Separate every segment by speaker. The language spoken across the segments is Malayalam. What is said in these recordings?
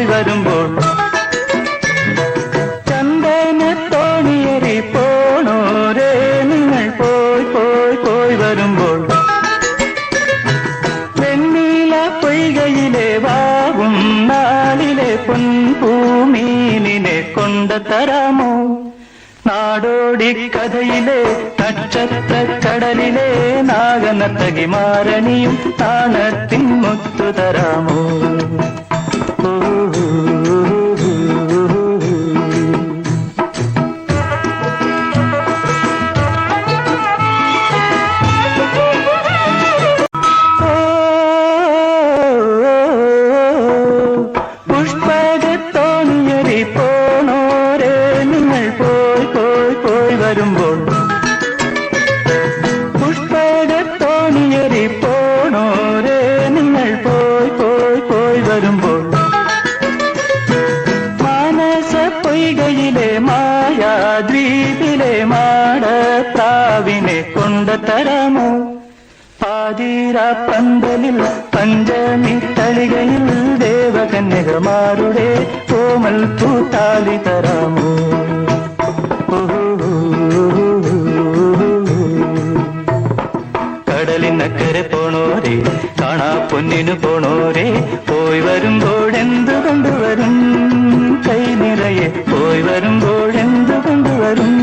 Speaker 1: പോയി വരുമ്പോൾ ചന്ദന തോണിയേറി പോണോരേ നിങ്ങൾ പോയി പോയി പോയി വരുമ്പോൾ വെണ്ണീല പൊയ്കയിലെ വാവും നാളിലെ കൊണ്ട തരാമോ? നാടോടി കഥയിലെ നക്ഷത്ര കടലിലെ നാഗനത്തകിമാരണിയും താണത്തിൻ മുത്തു തരാമോ? പോണോരെ നിങ്ങൾ പോയി പോയി പോയി വരുമ്പോൾ. പുഷ്പകത്തോണിയറി പോണോരെ നിങ്ങൾ പോയി പോയി പോയി വരുമ്പോൾ. മാനസ പൊയ്കയിലെ മായാദ്വീപിലെ മാടത്താവിനെ കൊണ്ടുതരാമോ പാതിര പന്തലിൽ പഞ്ചമിട്ട ദേവകന്യകമാരുടെ കോമൽ പൂത്താലി തരാമോ? കടലിനക്കരെ പോണോരെ കാണാ പൊന്നിനു പോണോരെ പോയി വരുമ്പോഴെന്തു കൊണ്ടുവരും കൈ നിറയെ പോയി വരുമ്പോഴെന്തു കൊണ്ടുവരും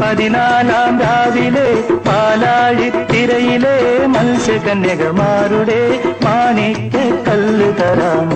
Speaker 1: പതിനാലാം രാവിലെ പാലാഴിത്തിരയിലെ മത്സ്യകന്യകമാരുടെ മാണിക്ക तरह